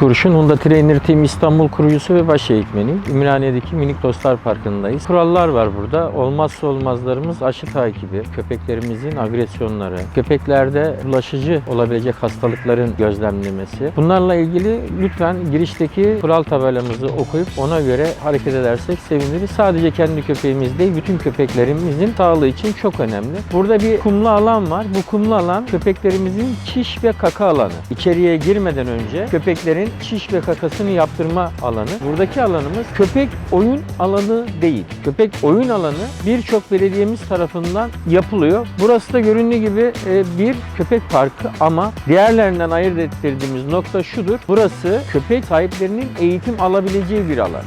Kurşun. Honda Trainer Team İstanbul kurucusu ve baş eğitmeniyim. Ümraniye'deki Minik Dostlar Parkı'ndayız. Kurallar var burada. Olmazsa olmazlarımız aşı takibi, köpeklerimizin agresyonları, köpeklerde bulaşıcı olabilecek hastalıkların gözlemlemesi. Bunlarla ilgili lütfen girişteki kural tabelamızı okuyup ona göre hareket edersek seviniriz. Sadece kendi köpeğimiz değil, bütün köpeklerimizin sağlığı için çok önemli. Burada bir kumlu alan var. Bu kumlu alan köpeklerimizin çiş ve kaka alanı. İçeriye girmeden önce köpeklerin çiş ve kakasını yaptırma alanı. Buradaki alanımız köpek oyun alanı değil. Köpek oyun alanı birçok belediyemiz tarafından yapılıyor. Burası da göründüğü gibi e, bir köpek parkı ama diğerlerinden ayırt ettirdiğimiz nokta şudur. Burası köpek sahiplerinin eğitim alabileceği bir alan.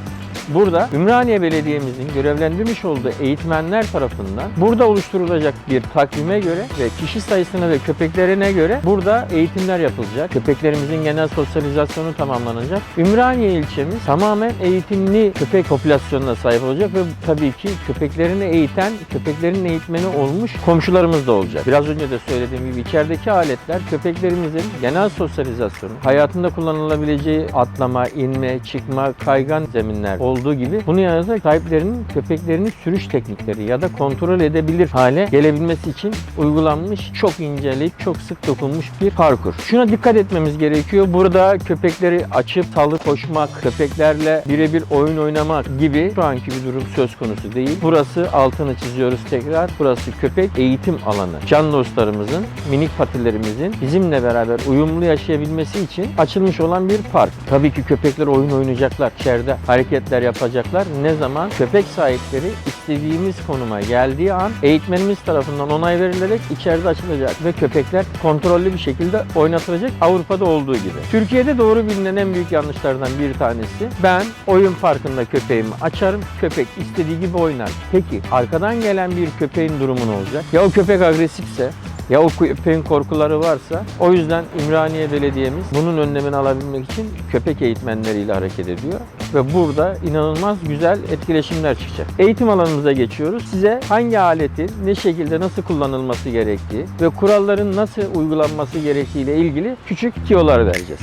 Burada Ümraniye Belediye'mizin görevlendirmiş olduğu eğitmenler tarafından burada oluşturulacak bir takvime göre ve kişi sayısına ve köpeklerine göre burada eğitimler yapılacak. Köpeklerimizin genel sosyalizasyonu tamamlanacak. Ümraniye ilçemiz tamamen eğitimli köpek popülasyonuna sahip olacak ve tabii ki köpeklerini eğiten, köpeklerin eğitmeni olmuş komşularımız da olacak. Biraz önce de söylediğim gibi içerideki aletler köpeklerimizin genel sosyalizasyonu, hayatında kullanılabileceği atlama, inme, çıkma, kaygan zeminler olduğu gibi bunun yanında sahiplerinin köpeklerini sürüş teknikleri ya da kontrol edebilir hale gelebilmesi için uygulanmış, çok inceleyip çok sık dokunmuş bir parkur. Şuna dikkat etmemiz gerekiyor. Burada köpekleri açıp salı koşmak, köpeklerle birebir oyun oynamak gibi şu anki bir durum söz konusu değil. Burası altını çiziyoruz tekrar. Burası köpek eğitim alanı. Can dostlarımızın, minik patilerimizin bizimle beraber uyumlu yaşayabilmesi için açılmış olan bir park. Tabii ki köpekler oyun oynayacaklar. içeride hareketler yapacaklar. Ne zaman? Köpek sahipleri istediğimiz konuma geldiği an eğitmenimiz tarafından onay verilerek içeride açılacak ve köpekler kontrollü bir şekilde oynatılacak Avrupa'da olduğu gibi. Türkiye'de doğru bilinen en büyük yanlışlardan bir tanesi ben oyun parkında köpeğimi açarım. Köpek istediği gibi oynar. Peki arkadan gelen bir köpeğin durumu ne olacak? Ya o köpek agresifse ya o köpeğin korkuları varsa o yüzden Ümraniye Belediye'miz bunun önlemini alabilmek için köpek eğitmenleriyle hareket ediyor ve burada inanılmaz güzel etkileşimler çıkacak. Eğitim alanımıza geçiyoruz. Size hangi aletin ne şekilde nasıl kullanılması gerektiği ve kuralların nasıl uygulanması gerektiği ile ilgili küçük tiyolar vereceğiz.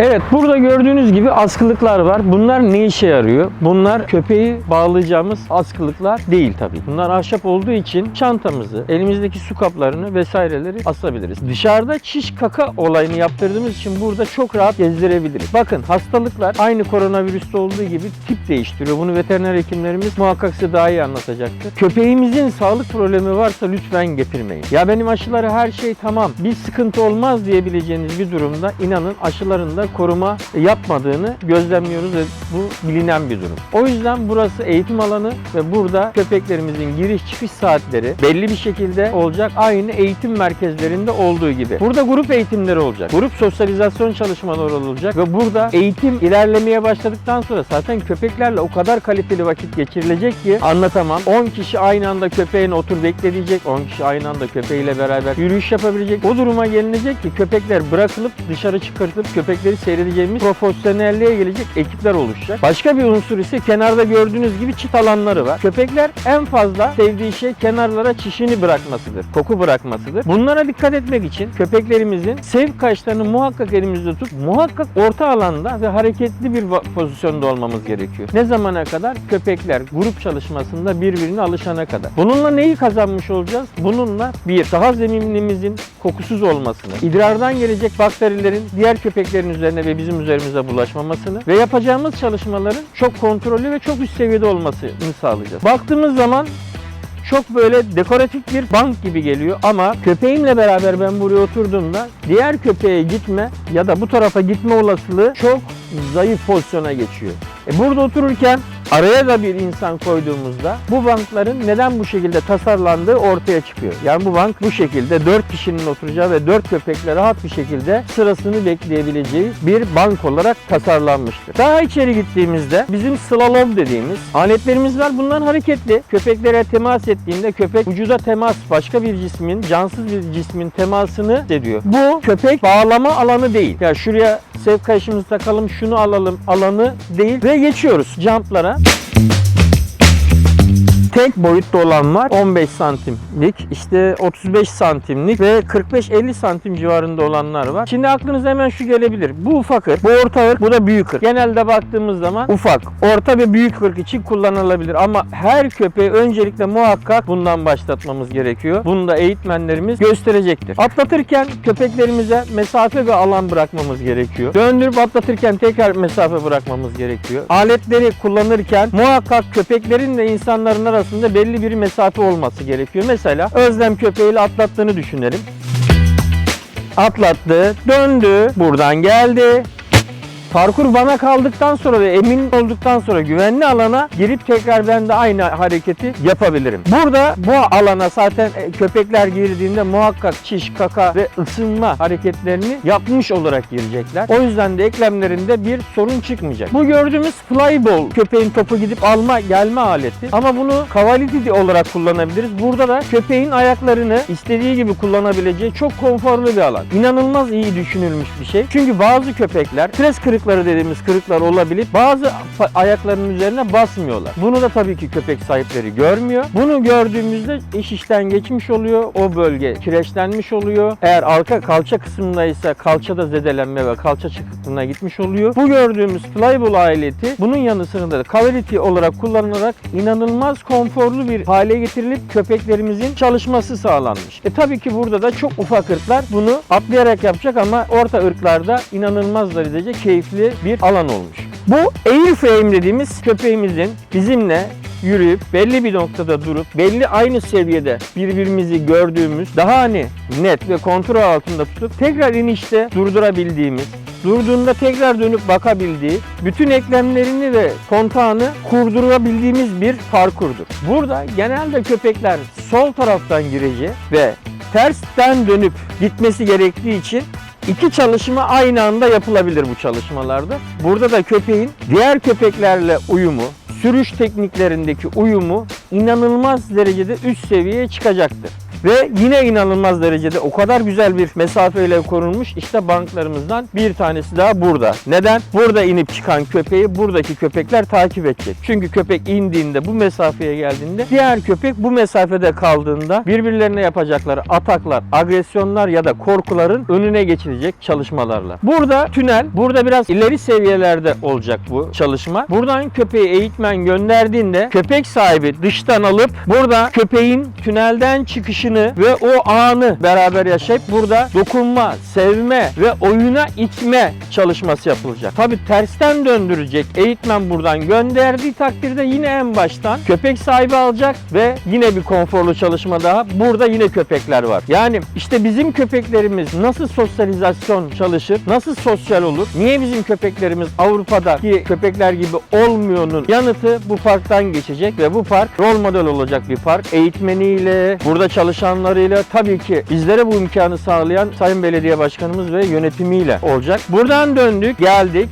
Evet burada gördüğünüz gibi askılıklar var. Bunlar ne işe yarıyor? Bunlar köpeği bağlayacağımız askılıklar değil tabii. Bunlar ahşap olduğu için çantamızı, elimizdeki su kaplarını vesaireleri asabiliriz. Dışarıda çiş kaka olayını yaptırdığımız için burada çok rahat gezdirebiliriz. Bakın hastalıklar aynı koronavirüste olduğu gibi tip değiştiriyor. Bunu veteriner hekimlerimiz muhakkak size daha iyi anlatacaktır. Köpeğimizin sağlık problemi varsa lütfen getirmeyin. Ya benim aşıları her şey tamam, bir sıkıntı olmaz diyebileceğiniz bir durumda inanın aşılarında koruma yapmadığını gözlemliyoruz ve bu bilinen bir durum. O yüzden burası eğitim alanı ve burada köpeklerimizin giriş çıkış saatleri belli bir şekilde olacak. Aynı eğitim merkezlerinde olduğu gibi. Burada grup eğitimleri olacak. Grup sosyalizasyon çalışmaları olacak ve burada eğitim ilerlemeye başladıktan sonra zaten köpeklerle o kadar kaliteli vakit geçirilecek ki anlatamam. 10 kişi aynı anda köpeğin otur bekle diyecek. 10 kişi aynı anda köpeğiyle beraber yürüyüş yapabilecek. O duruma gelinecek ki köpekler bırakılıp dışarı çıkartılıp köpekleri seyredeceğimiz profesyonelliğe gelecek ekipler oluşacak. Başka bir unsur ise kenarda gördüğünüz gibi çit alanları var. Köpekler en fazla sevdiği şey kenarlara çişini bırakmasıdır. Koku bırakmasıdır. Bunlara dikkat etmek için köpeklerimizin sevk kaçlarını muhakkak elimizde tut. Muhakkak orta alanda ve hareketli bir pozisyonda olmamız gerekiyor. Ne zamana kadar? Köpekler grup çalışmasında birbirine alışana kadar. Bununla neyi kazanmış olacağız? Bununla bir, daha zeminimizin kokusuz olmasını, idrardan gelecek bakterilerin diğer köpeklerin üzerine ve bizim üzerimize bulaşmamasını ve yapacağımız çalışmaların çok kontrollü ve çok üst seviyede olmasını sağlayacağız. Baktığımız zaman çok böyle dekoratif bir bank gibi geliyor ama köpeğimle beraber ben buraya oturduğumda diğer köpeğe gitme ya da bu tarafa gitme olasılığı çok zayıf pozisyona geçiyor. E burada otururken araya da bir insan koyduğumuzda bu bankların neden bu şekilde tasarlandığı ortaya çıkıyor. Yani bu bank bu şekilde 4 kişinin oturacağı ve 4 köpekle rahat bir şekilde sırasını bekleyebileceği bir bank olarak tasarlanmıştır. Daha içeri gittiğimizde bizim slalom dediğimiz aletlerimiz var. Bunlar hareketli. Köpeklere temas ettiğinde köpek vücuda temas başka bir cismin, cansız bir cismin temasını ediyor. Bu köpek bağlama alanı değil. Ya şuraya sevk kayışımızı takalım, şunu alalım alanı değil ve geçiyoruz jumplara. Tek boyutta olan var 15 santimlik, işte 35 santimlik ve 45-50 santim civarında olanlar var. Şimdi aklınıza hemen şu gelebilir. Bu ufak ırk, bu orta ırk, bu da büyük ırk. Genelde baktığımız zaman ufak, orta ve büyük ırk için kullanılabilir ama her köpeği öncelikle muhakkak bundan başlatmamız gerekiyor. Bunu da eğitmenlerimiz gösterecektir. Atlatırken köpeklerimize mesafe ve alan bırakmamız gerekiyor. Döndürüp atlatırken tekrar mesafe bırakmamız gerekiyor. Aletleri kullanırken muhakkak köpeklerin ve insanların arasında belli bir mesafe olması gerekiyor. Mesela Özlem köpeğiyle atlattığını düşünelim. Atlattı, döndü, buradan geldi, Parkur bana kaldıktan sonra ve emin olduktan sonra güvenli alana girip tekrar ben de aynı hareketi yapabilirim. Burada bu alana zaten e, köpekler girdiğinde muhakkak çiş, kaka ve ısınma hareketlerini yapmış olarak girecekler. O yüzden de eklemlerinde bir sorun çıkmayacak. Bu gördüğümüz flyball köpeğin topu gidip alma gelme aleti. Ama bunu cavality olarak kullanabiliriz. Burada da köpeğin ayaklarını istediği gibi kullanabileceği çok konforlu bir alan. İnanılmaz iyi düşünülmüş bir şey. Çünkü bazı köpekler stres kırıkları dediğimiz kırıklar olabilip bazı ayaklarının üzerine basmıyorlar. Bunu da tabii ki köpek sahipleri görmüyor. Bunu gördüğümüzde iş işten geçmiş oluyor. O bölge kireçlenmiş oluyor. Eğer arka kalça kısmındaysa kalçada zedelenme ve kalça çıkıklığına gitmiş oluyor. Bu gördüğümüz flyball aleti bunun yanı sıra da cavality olarak kullanılarak inanılmaz konforlu bir hale getirilip köpeklerimizin çalışması sağlanmış. E tabii ki burada da çok ufak ırklar bunu atlayarak yapacak ama orta ırklarda inanılmaz derecede keyifli bir alan olmuş. Bu airframe dediğimiz köpeğimizin bizimle yürüyüp belli bir noktada durup belli aynı seviyede birbirimizi gördüğümüz daha hani net ve kontrol altında tutup tekrar inişte durdurabildiğimiz durduğunda tekrar dönüp bakabildiği, bütün eklemlerini ve kontağını kurdurabildiğimiz bir parkurdur. Burada genelde köpekler sol taraftan gireceği ve tersten dönüp gitmesi gerektiği için İki çalışma aynı anda yapılabilir bu çalışmalarda. Burada da köpeğin diğer köpeklerle uyumu, sürüş tekniklerindeki uyumu inanılmaz derecede üst seviyeye çıkacaktır. Ve yine inanılmaz derecede o kadar güzel bir mesafeyle korunmuş işte banklarımızdan bir tanesi daha burada. Neden? Burada inip çıkan köpeği buradaki köpekler takip edecek. Çünkü köpek indiğinde bu mesafeye geldiğinde diğer köpek bu mesafede kaldığında birbirlerine yapacakları ataklar, agresyonlar ya da korkuların önüne geçilecek çalışmalarla. Burada tünel, burada biraz ileri seviyelerde olacak bu çalışma. Buradan köpeği eğitmen gönderdiğinde köpek sahibi dıştan alıp burada köpeğin tünelden çıkışını ve o anı beraber yaşayıp burada dokunma, sevme ve oyuna itme çalışması yapılacak. Tabi tersten döndürecek eğitmen buradan gönderdiği takdirde yine en baştan köpek sahibi alacak ve yine bir konforlu çalışma daha. Burada yine köpekler var. Yani işte bizim köpeklerimiz nasıl sosyalizasyon çalışır, nasıl sosyal olur, niye bizim köpeklerimiz Avrupa'daki köpekler gibi olmuyor'nun yanıtı bu parktan geçecek ve bu park rol model olacak bir park. Eğitmeniyle, burada çalışanlarıyla tabii ki bizlere bu imkanı sağlayan Sayın Belediye Başkanımız ve yönetimiyle olacak. Buradan döndük, geldik.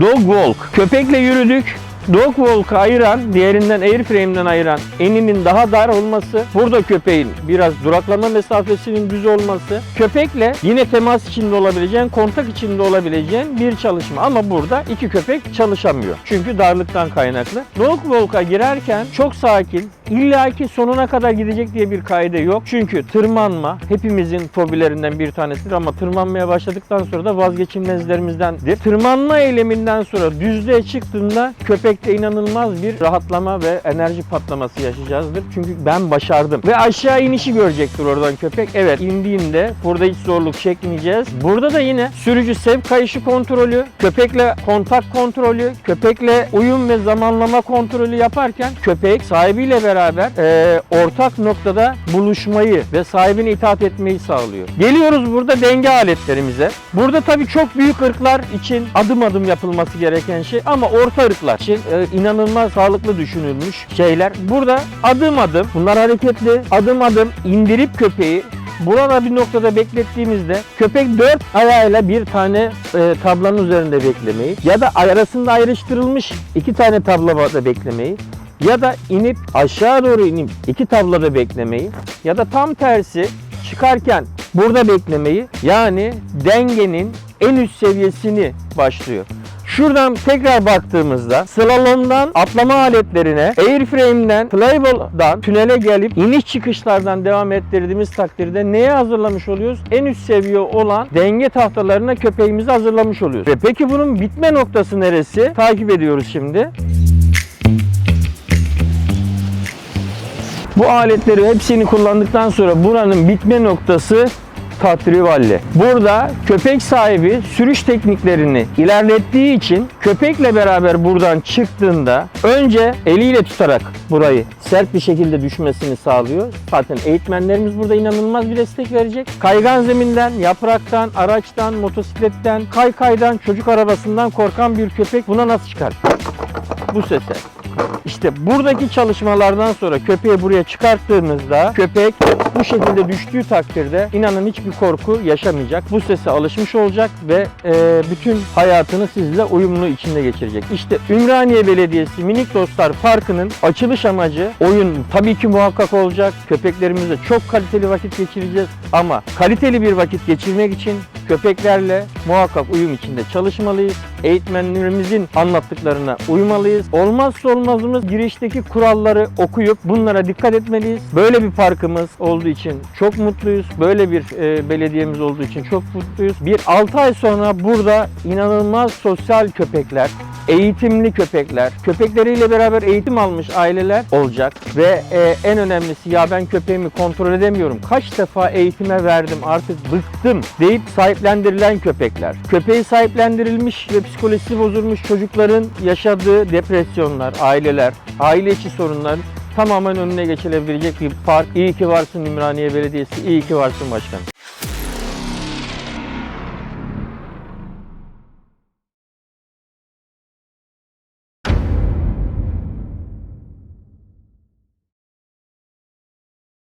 Dog Walk. Köpekle yürüdük. Dog Walk'ı ayıran, diğerinden Airframe'den ayıran eninin daha dar olması, burada köpeğin biraz duraklama mesafesinin düz olması, köpekle yine temas içinde olabileceğin, kontak içinde olabileceğin bir çalışma. Ama burada iki köpek çalışamıyor. Çünkü darlıktan kaynaklı. Dog Walk'a girerken çok sakin, illaki sonuna kadar gidecek diye bir kaide yok. Çünkü tırmanma hepimizin fobilerinden bir tanesidir ama tırmanmaya başladıktan sonra da vazgeçilmezlerimizdendir. Tırmanma eyleminden sonra düzlüğe çıktığında köpekte inanılmaz bir rahatlama ve enerji patlaması yaşayacağızdır. Çünkü ben başardım. Ve aşağı inişi görecektir oradan köpek. Evet indiğinde burada hiç zorluk çekmeyeceğiz. Burada da yine sürücü sevk kayışı kontrolü, köpekle kontak kontrolü, köpekle uyum ve zamanlama kontrolü yaparken köpek sahibiyle beraber eee, ortak noktada buluşmayı ve sahibine itaat etmeyi sağlıyor. Geliyoruz burada denge aletlerimize. Burada tabii çok büyük ırklar için adım adım yapılması gereken şey ama orta ırklar için e, inanılmaz sağlıklı düşünülmüş şeyler. Burada adım adım bunlar hareketli adım adım indirip köpeği Burada bir noktada beklettiğimizde köpek dört ayağıyla bir tane e, tablanın üzerinde beklemeyi ya da arasında ayrıştırılmış iki tane tablada beklemeyi ya da inip aşağı doğru inip iki tablada beklemeyi ya da tam tersi çıkarken burada beklemeyi yani dengenin en üst seviyesini başlıyor. Şu Şuradan tekrar baktığımızda slalomdan atlama aletlerine, airframe'den, playboldan tünele gelip iniş çıkışlardan devam ettirdiğimiz takdirde neye hazırlamış oluyoruz? En üst seviye olan denge tahtalarına köpeğimizi hazırlamış oluyoruz. Ve peki bunun bitme noktası neresi? Takip ediyoruz şimdi. Bu aletleri hepsini kullandıktan sonra buranın bitme noktası Tatrivalli. Burada köpek sahibi sürüş tekniklerini ilerlettiği için köpekle beraber buradan çıktığında önce eliyle tutarak burayı sert bir şekilde düşmesini sağlıyor. Zaten eğitmenlerimiz burada inanılmaz bir destek verecek. Kaygan zeminden, yapraktan, araçtan, motosikletten, kaykaydan, çocuk arabasından korkan bir köpek buna nasıl çıkar? Bu sese. İşte buradaki çalışmalardan sonra köpeği buraya çıkarttığımızda köpek bu şekilde düştüğü takdirde inanın hiçbir korku yaşamayacak. Bu sese alışmış olacak ve e, bütün hayatını sizle uyumlu içinde geçirecek. İşte Ümraniye Belediyesi Minik Dostlar Parkı'nın açılış amacı oyun tabii ki muhakkak olacak. Köpeklerimizle çok kaliteli vakit geçireceğiz ama kaliteli bir vakit geçirmek için köpeklerle muhakkak uyum içinde çalışmalıyız. Eğitmenlerimizin anlattıklarına uymalıyız. Olmazsa olmazımız girişteki kuralları okuyup bunlara dikkat etmeliyiz. Böyle bir parkımız olduğu için çok mutluyuz. Böyle bir e, belediyemiz olduğu için çok mutluyuz. Bir 6 ay sonra burada inanılmaz sosyal köpekler, eğitimli köpekler, köpekleriyle beraber eğitim almış aileler olacak ve e, en önemlisi ya ben köpeğimi kontrol edemiyorum. Kaç defa eğitime verdim artık bıktım deyip sahiplendirilen köpekler. Köpeği sahiplendirilmiş ve psikolojisi bozulmuş çocukların yaşadığı depresyonlar, aileler, aile içi sorunların tamamen önüne geçilebilecek bir park. İyi ki varsın Ümraniye Belediyesi, iyi ki varsın başkanım.